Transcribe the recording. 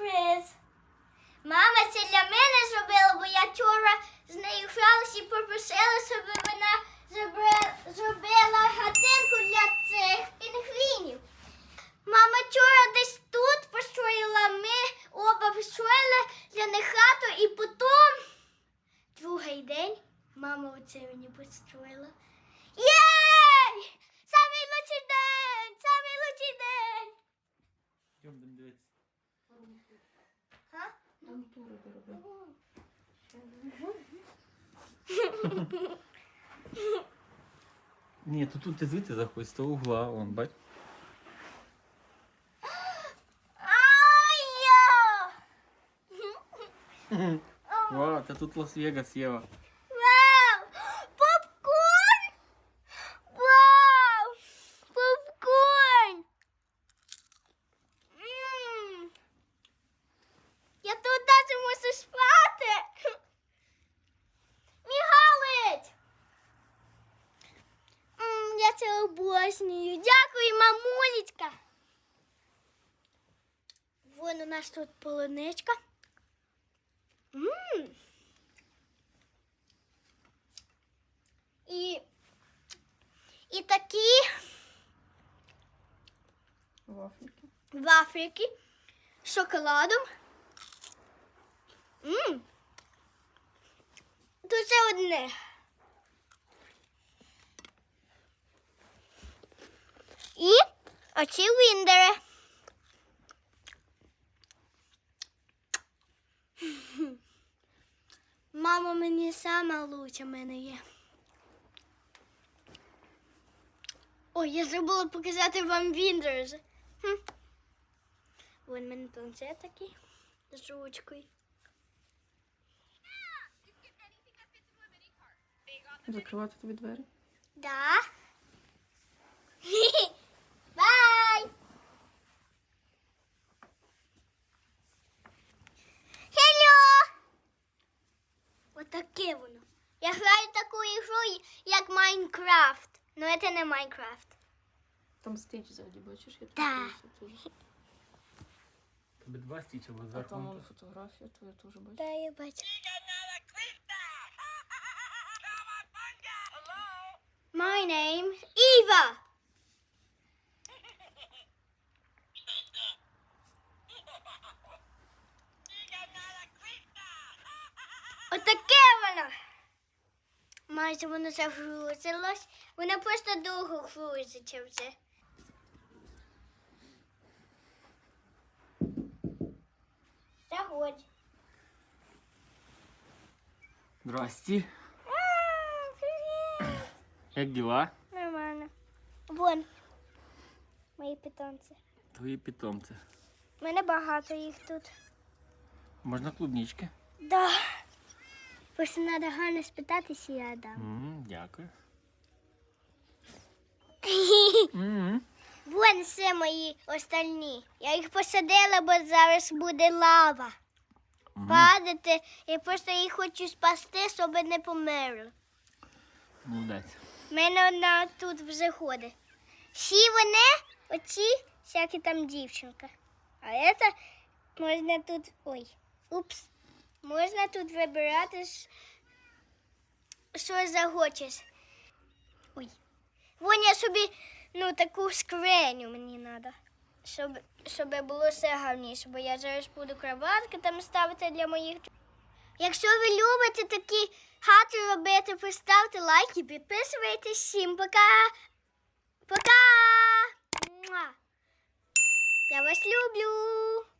сюрприз. Мама це для мене зробила, бо я вчора з нею гралась і попросила, щоб вона зробила хатинку для цих пінгвінів. Мама вчора десь тут построїла, ми оба построїли для них хату і потім другий день мама оце мені построїла. Там робити. Ні, то тут ти звідти заходь, з того угла, вон, бач. Ай-я! Вау, та тут Лас-Вегас, Єва. Вау! Попкорн! Вау! Попкорн! М. Я тут даже можу спати. Мігалич! М, Я це. Дякую, мамулечка. Вон у нас тут полуничка. Мм. І, і такі Вафельки. вафельки з шоколадом. Мм. Тут ще одне. І оці віндери. Мама мені сама лучша мене є. Ой, я забула показати вам Віндерс. Хм. Вон в мене планшет такий з ручкою. Закривати тобі двері. Да. Отаке воно. Я граю таку ігру, як Майнкрафт. Ну, це не Майнкрафт. Там стіч ззаді, бачиш? Я Да. тут теж. Два стіча, бо А там он вон тут. фотографія твоя теж бачиш. Да, я бачу. My name Eva. Отаке воно. Майже воно загрузилось. Воно просто довго грузиться вже. Заходь. Здрасті. А, привіт. Як діла? Нормально. Вон. Мої питомці. Твої питомці. У мене багато їх тут. Можна клубнички? Да. Просто треба гарно спитатися, я дам. М, Дякую. М. Вон все мої остальні. Я їх посадила, бо зараз буде лава. Падати. Я просто їх хочу спасти, щоб не померли. Молодець. У мене одна тут вже ходить. Всі вони, оці, всякі там дівчинка. А це можна тут. Ой, упс. Можна тут вибирати, що захочеш. Ой. Вон я собі, ну, таку скриню мені треба. Щоб, щоб було все гарніше, бо я зараз буду кроватки там ставити для моїх. Якщо ви любите такі хати робити, поставте лайк і підписуйтесь. Всім пока! Пока! Я вас люблю!